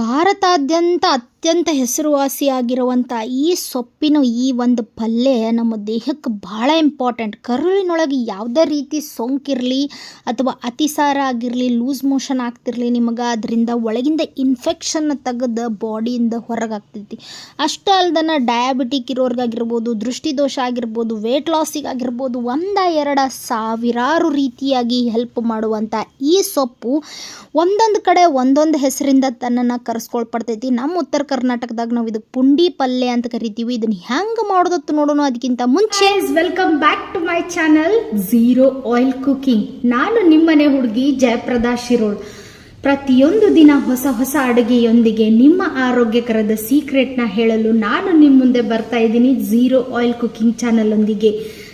ಭಾರತಾದ್ಯಂತ ಅತ್ಯಂತ ಹೆಸರುವಾಸಿಯಾಗಿರುವಂಥ ಈ ಸೊಪ್ಪಿನ ಈ ಒಂದು ಪಲ್ಯ ನಮ್ಮ ದೇಹಕ್ಕೆ ಭಾಳ ಇಂಪಾರ್ಟೆಂಟ್ ಕರುಳಿನೊಳಗೆ ಯಾವುದೇ ರೀತಿ ಸೋಂಕಿರಲಿ ಅಥವಾ ಅತಿಸಾರ ಆಗಿರಲಿ ಲೂಸ್ ಮೋಷನ್ ಆಗ್ತಿರಲಿ ನಿಮಗೆ, ಅದರಿಂದ ಒಳಗಿಂದ ಇನ್ಫೆಕ್ಷನ್ ತೆಗೆದು ಬಾಡಿಯಿಂದ ಹೊರಗಾಗ್ತೈತಿ. ಅಷ್ಟೇ ಅಲ್ದನ ಡಯಾಬಿಟಿಕ್ ಇರೋರ್ಗಾಗಿರ್ಬೋದು, ದೃಷ್ಟಿದೋಷ ಆಗಿರ್ಬೋದು ವೇಟ್ ಲಾಸಿಗಾಗಿರ್ಬೋದು ಒಂದ ಎರಡ ಸಾವಿರಾರು ರೀತಿಯಾಗಿ ಹೆಲ್ಪ್ ಮಾಡುವಂಥ ಈ ಸೊಪ್ಪು ಒಂದೊಂದು ಕಡೆ ಒಂದೊಂದು ಹೆಸರಿಂದ ತನ್ನನ್ನು ಕರೆಸ್ಕೊಳ್ಪಡ್ತೈತಿ. ನಮ್ಮ ಉತ್ತರ ಕರ್ನಾಟಕದಾಗ ನಾವು ಇದಕ್ಕೆ ಪುಂಡಿ ಪಲ್ಯ ಅಂತ ಕರಿತೀವಿ. ಇದನ್ನ ಹೆಂಗೆ ಮಾಡೋದತ್ತು ನೋಡೋಣ ಅದಕ್ಕಿಂತ ಮುಂಚೆ. Welcome back to my channel zero oil cooking ನಾನು ನಿಮ್ಮನೆ ಹುಡುಗಿ ಜಯಪ್ರದಾ ಶಿರೋಳ್. ಪ್ರತಿಯೊಂದು ದಿನ ಹೊಸ ಹೊಸ ಅಡುಗೆಯೊಂದಿಗೆ ನಿಮ್ಮ ಆರೋಗ್ಯಕರದ ಸೀಕ್ರೆಟ್ನ ಹೇಳಲು ನಾನು ನಿಮ್ಮ ಮುಂದೆ ಬರ್ತಾ ಇದ್ದೀನಿ ಝೀರೋ ಆಯಿಲ್ ಕುಕಿಂಗ್ ಚಾನಲ್ ಒಂದಿಗೆ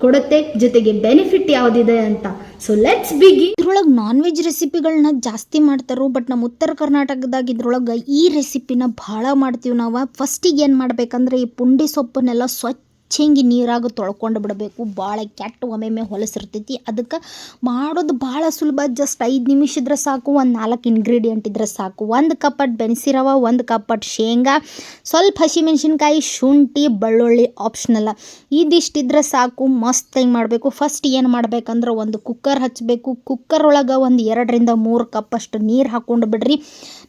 ಕೊಡುತ್ತೆ, ಜೊತೆಗೆ ಬೆನಿಫಿಟ್ ಯಾವುದಿದೆ ಅಂತ. ಸೊ ಲೆಟ್ಸ್ ಬಿಗಿ ಇದ್ರೊಳಗೆ ನಾನ್ ವೆಜ್ ರೆಸಿಪಿಗಳನ್ನ ಜಾಸ್ತಿ ಮಾಡ್ತಾರೋ ಬಟ್ ನಮ್ಮ ಉತ್ತರ ಕರ್ನಾಟಕದಾಗ ಇದ್ರೊಳಗೆ ಈ ರೆಸಿಪಿನ ಭಾಳ ಮಾಡ್ತೀವಿ ನಾವು. ಫಸ್ಟಿಗೆ ಏನು ಮಾಡ್ಬೇಕಂದ್ರೆ, ಈ ಪುಂಡಿ ಸೊಪ್ಪನ್ನೆಲ್ಲ ಸ್ವಚ್ಛ ಹಿಂಗೆ ನೀರಾಗ ತೊಳ್ಕೊಂಡು ಬಿಡಬೇಕು. ಭಾಳ ಕೆಟ್ಟ ಒಮ್ಮೆ ಹೊಲಸಿರ್ತೈತಿ ಅದಕ್ಕೆ ಮಾಡೋದು ಭಾಳ ಸುಲಭ. ಜಸ್ಟ್ ಐದು ನಿಮಿಷ ಇದ್ರೆ ಸಾಕು, ಒಂದು ನಾಲ್ಕು ಇಂಗ್ರೀಡಿಯೆಂಟ್ ಇದ್ರೆ ಸಾಕು. ಒಂದು ಕಪ್ಪಟ್ ಬೆನ್ಸಿರವ ಒಂದು ಕಪ್ಪಟ್ ಶೇಂಗಾ, ಸ್ವಲ್ಪ ಹಸಿಮೆಣ್ಸಿನ್ಕಾಯಿ ಶುಂಠಿ, ಬೆಳ್ಳುಳ್ಳಿ ಆಪ್ಷನಲ್ಲ ಇದಿಷ್ಟಿದ್ರೆ ಸಾಕು. ಮಸ್ತ್ ಹೆಂಗೆ ಮಾಡಬೇಕು? ಫಸ್ಟ್ ಏನು ಮಾಡ್ಬೇಕಂದ್ರೆ ಒಂದು ಕುಕ್ಕರ್ ಹಚ್ಚಬೇಕು ಕುಕ್ಕರ್ ಒಳಗೆ ಒಂದು ಎರಡರಿಂದ ಮೂರು ಕಪ್ಪಷ್ಟು ನೀರು ಹಾಕ್ಕೊಂಡು ಬಿಡ್ರಿ.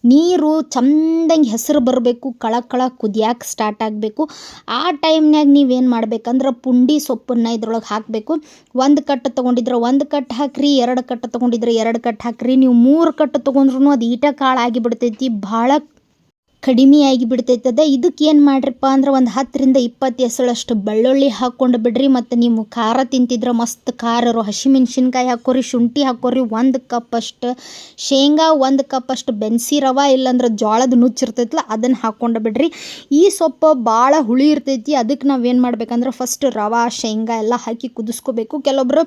ನೀರು ಚಂದಂಗೆ ಹೆಸರು ಬರಬೇಕು. ಕಳ ಕಳ ಕುದಿಯಾಕೆ ಸ್ಟಾರ್ಟ್ ಆಗಬೇಕು. ಆ ಟೈಮ್ನಾಗ ನೀವೇನು ಮಾಡ್ಬೇಕಂದ್ರೆ ಪುಂಡಿ ಸೊಪ್ಪನ್ನ ಇದ್ರೊಳಗೆ ಹಾಕಬೇಕು. ಒಂದು ಕಟ್ ತೊಗೊಂಡಿದ್ರೆ ಒಂದು ಕಟ್ ಹಾಕ್ರಿ, ಎರಡು ಕಟ್ ತೊಗೊಂಡಿದ್ರೆ ಎರಡು ಕಟ್ ಹಾಕ್ರಿ. ನೀವು ಮೂರು ಕಟ್ ತಗೊಂಡ್ರು ಅದು ಈಟ ಕಾಳು ಆಗಿಬಿಡ್ತೈತಿ. ಭಾಳ ಕಡಿಮೆ ಆಗಿ ಬಿಡ್ತೈತದ. ಇದಕ್ಕೆ ಏನು ಮಾಡ್ರಿಪ್ಪ ಅಂದ್ರೆ ಒಂದು ಹತ್ತರಿಂದ ಇಪ್ಪತ್ತು ಎಸಳಷ್ಟು ಬೆಳ್ಳುಳ್ಳಿ ಹಾಕ್ಕೊಂಡು ಬಿಡ್ರಿ. ಮತ್ತು ನೀವು ಖಾರ ತಿಂತಿದ್ರೆ ಮಸ್ತ್ ಖಾರರು, ಹಸಿಮೆಣ್ಸಿನ್ಕಾಯಿ ಹಾಕೋರಿ, ಶುಂಠಿ ಹಾಕೋರಿ, ಒಂದು ಕಪ್ ಅಷ್ಟು ಶೇಂಗಾ, ಒಂದು ಕಪ್ ಅಷ್ಟು ಬೆನ್ಸಿ ರವೆ, ಇಲ್ಲಾಂದ್ರೆ ಜೋಳದ ನುಚ್ಚಿರ್ತೈತಲ್ಲ ಅದನ್ನು ಹಾಕ್ಕೊಂಡು ಬಿಡ್ರಿ. ಈ ಸೊಪ್ಪು ಭಾಳ ಹುಳಿ ಇರ್ತೈತಿ. ಅದಕ್ಕೆ ನಾವೇನು ಮಾಡ್ಬೇಕಂದ್ರೆ ಫಸ್ಟ್ ರವೆ, ಶೇಂಗಾ ಎಲ್ಲ ಹಾಕಿ ಕುದಿಸ್ಕೋಬೇಕು. ಕೆಲವೊಬ್ರು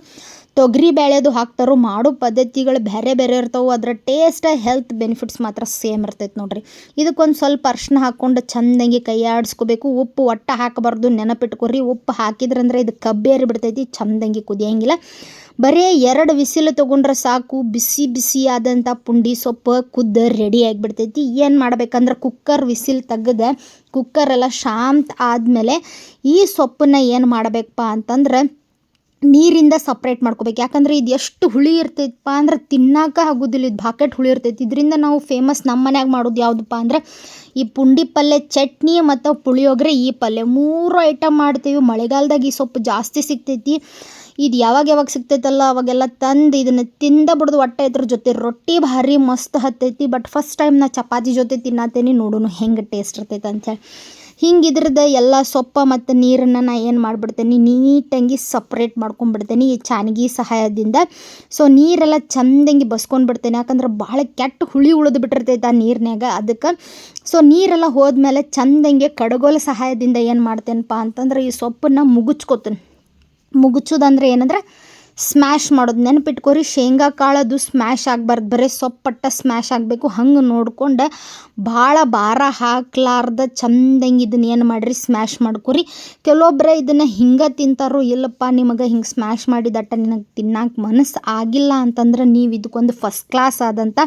ತೊಗರಿ ಬೇಳೆದು ಹಾಕ್ತಾರೋ. ಮಾಡೋ ಪದ್ಧತಿಗಳು ಬೇರೆ ಬೇರೆ ಇರ್ತಾವೆ. ಅದರ ಟೇಸ್ಟ್ ಹೆಲ್ತ್ ಬೆನಿಫಿಟ್ಸ್ ಮಾತ್ರ ಸೇಮ್ ಇರ್ತೈತೆ ನೋಡ್ರಿ. ಇದಕ್ಕೊಂದು ಸ್ವಲ್ಪ ಅರ್ಶಿನ ಹಾಕ್ಕೊಂಡು ಚಂದಂಗೆ ಕೈ ಆಡಿಸ್ಕೋಬೇಕು ಉಪ್ಪು ಒಟ್ಟು ಹಾಕಬಾರ್ದು. ನೆನಪಿಟ್ಕೊರಿ. ಉಪ್ಪು ಹಾಕಿದ್ರಂದ್ರೆ ಇದು ಕಬ್ಬೇರಿ ಬಿಡ್ತೈತಿ. ಚಂದಂಗೆ ಕುದಿಯಂಗಿಲ್ಲ. ಬರೀ ಎರಡು ವಿಸಿಲು ತೊಗೊಂಡ್ರೆ ಸಾಕು. ಬಿಸಿ ಬಿಸಿಯಾದಂಥ ಪುಂಡಿ, ಸೊಪ್ಪು ಕುದ್ದು ರೆಡಿ ಆಗಿಬಿಡ್ತೈತಿ. ಏನು ಮಾಡ್ಬೇಕಂದ್ರೆ ಕುಕ್ಕರ್ ವಿಸಿಲ್ ತೆಗೆದು ಕುಕ್ಕರೆಲ್ಲ ಶಾಂತ ಆದಮೇಲೆ ಈ ಸೊಪ್ಪನ್ನ ಏನು ಮಾಡಬೇಕಪ್ಪ ಅಂತಂದ್ರೆ ನೀರಿಂದ ಸಪ್ರೇಟ್ ಮಾಡ್ಕೋಬೇಕು. ಯಾಕಂದ್ರೆ ಇದು ಎಷ್ಟು ಹುಳಿ ಇರ್ತೈತಪ್ಪ ಅಂದ್ರೆ ತಿನ್ನಾಕ ಆಗೋದಿಲ್ಲ. ಇದು ಬಾಕೆಟ್ ಹುಳಿ ಇರ್ತೈತಿ. ಇದರಿಂದ ನಾವು ಫೇಮಸ್ ನಮ್ಮ ಮನ್ಯಾಗ ಮಾಡೋದು ಯಾವುದಪ್ಪ ಅಂದ್ರೆ ಈ ಪುಂಡಿ ಪಲ್ಯ, ಚಟ್ನಿ ಮತ್ತು ಪುಳಿಯೋಗರೆ ಈ ಪಲ್ಯ. ಮೂರು ಐಟಮ್ ಮಾಡ್ತೀವಿ. ಮಳೆಗಾಲದಾಗ ಈ ಸೊಪ್ಪು ಜಾಸ್ತಿ ಸಿಗ್ತೈತಿ. ಇದು ಯಾವಾಗ ಯಾವಾಗ ಸಿಗ್ತೈತಲ್ಲ, ಅವಾಗೆಲ್ಲ ತಂದು ಇದನ್ನು ತಿಂದ ಬಿಡ್ದು ಹೊಟ್ಟೆ ಇದ್ರ ಜೊತೆ ರೊಟ್ಟಿ ಭಾರಿ ಮಸ್ತ್ ಹತ್ತೈತಿ. ಬಟ್ ಫಸ್ಟ್ ಟೈಮ್ ನಾ ಚಪಾತಿ ಜೊತೆ ತಿನ್ನತ್ತೇನೆ ನೋಡೋಣ ಹೆಂಗೆ ಟೇಸ್ಟ್ ಇರ್ತೈತೆ ಅಂಥೇಳಿ ಹಿಂಗೆ ಇದ್ರದ್ದು ಎಲ್ಲ ಸೊಪ್ಪ ಮತ್ತು ನೀರನ್ನು ನಾ ಏನು ಮಾಡಿಬಿಡ್ತೇನೆ, ನೀಟಾಗಿ ಸಪ್ರೇಟ್ ಮಾಡ್ಕೊಂಡ್ಬಿಡ್ತೇನೆ ಈ ಚಾನಗಿ ಸಹಾಯದಿಂದ. ಸೊ ನೀರೆಲ್ಲ ಚಂದಂಗೆ ಬಸ್ಕೊಂಡು ಬಿಡ್ತೇನೆ, ಯಾಕಂದ್ರೆ ಭಾಳ ಕೆಟ್ಟ ಹುಳಿ ಉಳಿದು ಬಿಟ್ಟಿರ್ತೈತೆ ಆ ನೀರಿನಾಗ ಅದಕ್ಕೆ. ಸೊ ನೀರೆಲ್ಲ ಹೋದ್ಮೇಲೆ ಚಂದಂಗೆ ಕಡಗೋಲ ಸಹಾಯದಿಂದ ಏನು ಮಾಡ್ತೇನಪ್ಪ ಅಂತಂದ್ರೆ ಈ ಸೊಪ್ಪನ್ನು ಮುಗುಚ್ಕೋತೀನಿ. ಮುಗುಚೋದಂದ್ರೆ ಏನಂದ್ರೆ ಸ್ಮ್ಯಾಶ್ ಮಾಡೋದು ನೆನಪಿಟ್ಕೊರಿ. ಶೇಂಗಾ ಕಾಳದು ಸ್ಮ್ಯಾಶ್ ಆಗಬಾರ್ದು. ಬರೀ ಸೊಪ್ಪಟ್ಟ ಸ್ಮ್ಯಾಶ್ ಆಗಬೇಕು. ಹಂಗೆ ನೋಡ್ಕೊಂಡು ಭಾಳ ಭಾರ ಹಾಕ್ಲಾರ್ದ ಚಂದಂಗೆ ಇದನ್ನ ಏನು ಮಾಡಿರಿ? ಸ್ಮ್ಯಾಶ್ ಮಾಡ್ಕೊರಿ. ಕೆಲವೊಬ್ಬರೇ ಇದನ್ನು ಹಿಂಗೆ ತಿಂತಾರೋ ಇಲ್ಲಪ್ಪ, ನಿಮಗೆ ಹಿಂಗೆ ಸ್ಮ್ಯಾಶ್ ಮಾಡಿದಟ್ಟ ನಿನಗೆ ತಿನ್ನಕ್ಕೆ ಮನಸ್ಸು ಆಗಿಲ್ಲ ಅಂತಂದ್ರೆ ನೀವು ಇದಕ್ಕೊಂದು ಫಸ್ಟ್ ಕ್ಲಾಸ್ ಆದಂಥ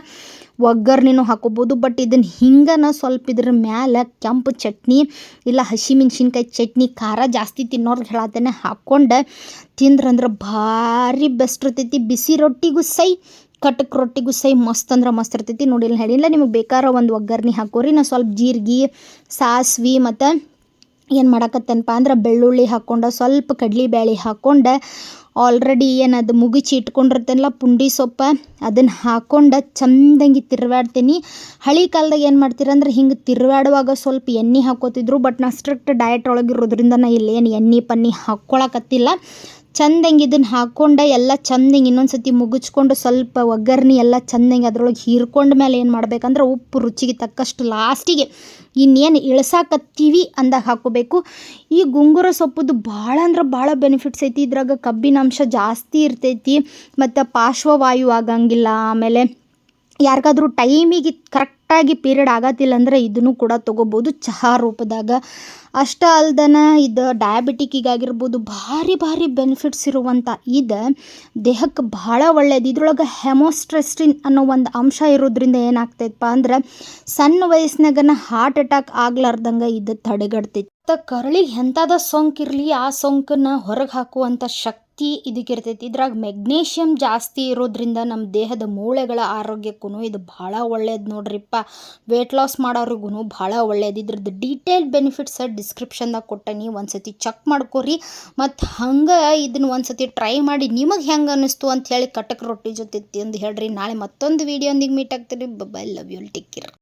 ಒಗ್ಗರ್ಣಿನೂ ಹಾಕೋಬೋದು ಬಟ್ ಇದನ್ನು ಹಿಂಗನ ಸ್ವಲ್ಪ ಇದ್ರ ಮ್ಯಾಲೆ ಕೆಂಪು ಚಟ್ನಿ ಇಲ್ಲ ಹಸಿಮೆಣ್ಸಿನ್ಕಾಯಿ ಚಟ್ನಿ, ಖಾರ ಜಾಸ್ತಿ ತಿನ್ನೋರ್ಗೆ ಹೇಳತ್ತೇನೆ ಹಾಕ್ಕೊಂಡು ತಿಂದ್ರಂದ್ರೆ ಭಾರಿ ಬೆಸ್ಟ್ ಇರ್ತೈತಿ. ಬಿಸಿ ರೊಟ್ಟಿಗೂ ಸೈ, ಕಟಕ್ ರೊಟ್ಟಿಗೂ ಸೈ ಮಸ್ತ್ ಅಂದ್ರೆ ಮಸ್ತ್ ಇರ್ತೈತಿ. ನೋಡಿಲ್ಲ ಹೇಳಿಲ್ಲ ನಿಮಗೆ ಬೇಕಾದ್ರೆ ಒಂದು ಒಗ್ಗರ್ಣೆ ಹಾಕೋರಿ. ನಾ ಸ್ವಲ್ಪ ಜೀರಿಗೆ, ಸಾಸ್ವೆ ಮತ್ತು ಏನು ಮಾಡಕತ್ತೇನಪ್ಪ ಅಂದ್ರೆ ಬೆಳ್ಳುಳ್ಳಿ ಹಾಕ್ಕೊಂಡು ಸ್ವಲ್ಪ ಕಡ್ಲೆಬೇಳೆ ಹಾಕ್ಕೊಂಡು ಆಲ್ರೆಡಿ ಏನದು ಮುಗಿಸಿ ಇಟ್ಕೊಂಡಿರ್ತೇನಲ್ಲ ಪುಂಡಿ ಸೊಪ್ಪ, ಅದನ್ನು ಹಾಕ್ಕೊಂಡು ಚಂದಂಗೆ ತಿರ್ವಾಡ್ತೀನಿ. ಹಳಿ ಕಾಲದಾಗ ಏನು ಮಾಡ್ತೀರಂದ್ರೆ ಹಿಂಗೆ ತಿರ್ವಾಡುವಾಗ ಸ್ವಲ್ಪ ಎಣ್ಣೆ ಹಾಕೋತಿದ್ರು ಬಟ್ ನಾ ಸ್ಟ್ರಿಕ್ಟ್ ಡಯಟ್ ಒಳಗಿರೋದ್ರಿಂದ ನಾ ಇಲ್ಲೇನು ಎಣ್ಣೆ ಪನ್ನಿ ಹಾಕ್ಕೊಳಕತ್ತಿಲ್ಲ ಚಂದಂಗೆ ಇದನ್ನ ಹಾಕ್ಕೊಂಡು ಎಲ್ಲ ಚಂದಂಗೆ ಇನ್ನೊಂದು ಸತಿ ಮುಗಿಸ್ಕೊಂಡು ಸ್ವಲ್ಪ ಒಗ್ಗರ್ಣೆ ಎಲ್ಲ ಚಂದಂಗೆ ಅದ್ರೊಳಗೆ ಹೀರ್ಕೊಂಡ ಮೇಲೆ ಏನು ಮಾಡ್ಬೇಕಂದ್ರೆ ಉಪ್ಪು ರುಚಿಗೆ ತಕ್ಕಷ್ಟು ಲಾಸ್ಟಿಗೆ ಇನ್ನೇನು ಇಳಿಸಾಕತ್ತೀವಿ ಅಂದಾಗ ಹಾಕೋಬೇಕು. ಈ ಗುಂಗುರ ಸೊಪ್ಪುದು ಭಾಳ ಅಂದ್ರೆ ಭಾಳ ಬೆನಿಫಿಟ್ಸ್ ಐತಿ. ಇದ್ರಾಗ ಕಬ್ಬಿನಾಂಶ ಜಾಸ್ತಿ ಇರ್ತೈತಿ. ಮತ್ತು ಪಾರ್ಶ್ವವಾಯು ಆಗಂಗಿಲ್ಲ, ಆಮೇಲೆ ಯಾರಿಗಾದ್ರೂ ಟೈಮಿಗೆ ಕರೆಕ್ಟಾಗಿ ಪೀರಿಯಡ್ ಆಗತ್ತಿಲ್ಲ ಅಂದರೆ ಇದನ್ನು ಕೂಡ ತೊಗೋಬೋದು ಚಹಾ ರೂಪದಾಗ. ಅಷ್ಟೇ ಅಲ್ದನ ಇದು ಡಯಾಬಿಟಿಕ್ಕಿಗಾಗಿರ್ಬೋದು ಭಾರಿ ಭಾರಿ ಬೆನಿಫಿಟ್ಸ್ ಇರುವಂಥ ಇದು ದೇಹಕ್ಕೆ ಭಾಳ ಒಳ್ಳೇದು. ಇದ್ರೊಳಗೆ ಹೆಮೋಸ್ಟ್ರೆಸ್ಟಿನ್ ಅನ್ನೋ ಒಂದು ಅಂಶ ಇರೋದ್ರಿಂದ ಏನಾಗ್ತೈತಪ್ಪ ಅಂದ್ರೆ ಸಣ್ಣ ವಯಸ್ಸಿನಾಗನ ಹಾರ್ಟ್ ಅಟ್ಯಾಕ್ ಆಗ್ಲಾರ್ದಂಗೆ ಇದು ತಡೆಗಟ್ತೈತಿ. ಮತ್ತು ಕರಳಿಗೆ ಎಂಥದ ಸೋಂಕು ಇರಲಿ, ಆ ಸೋಂಕನ್ನು ಹೊರಗೆ ಹಾಕುವಂಥ ಶಕ್ತಿ ಇದಕ್ಕಿರ್ತೈತಿ. ಇದ್ರಾಗ ಮೆಗ್ನೀಷಿಯಮ್ ಜಾಸ್ತಿ ಇರೋದ್ರಿಂದ ನಮ್ಮ ದೇಹದ ಮೂಳೆಗಳ ಆರೋಗ್ಯಕ್ಕೂ ಇದು ಭಾಳ ಒಳ್ಳೇದು ನೋಡ್ರಿಪ್ಪ. ವೇಟ್ ಲಾಸ್ ಮಾಡೋರಿಗೂ ಭಾಳ ಒಳ್ಳೇದು. ಇದ್ರದ್ದು ಡೀಟೇಲ್ ಬೆನಿಫಿಟ್ಸ್ ಡಿಸ್ಕ್ರಿಪ್ಷನ್ದಾಗ ಕೊಟ್ಟನಿ ಒಂದು ಸತಿ ಚೆಕ್ ಮಾಡ್ಕೊರಿ. ಮತ್ತು ಹಂಗೆ ಇದನ್ನ ಒಂದು ಸತಿ ಟ್ರೈ ಮಾಡಿ ನಿಮಗೆ ಹೆಂಗೆ ಅನ್ನಿಸ್ತು ಅಂತ ಹೇಳಿ ಕಟಕ್ ರೊಟ್ಟಿ ಜೊತೆ ತಿಂದು ಹೇಳ್ರಿ. ನಾಳೆ ಮತ್ತೊಂದು ವೀಡಿಯೋಂದಿಗೆ meet ಆಗ್ತೀರಿ bye love you'll take care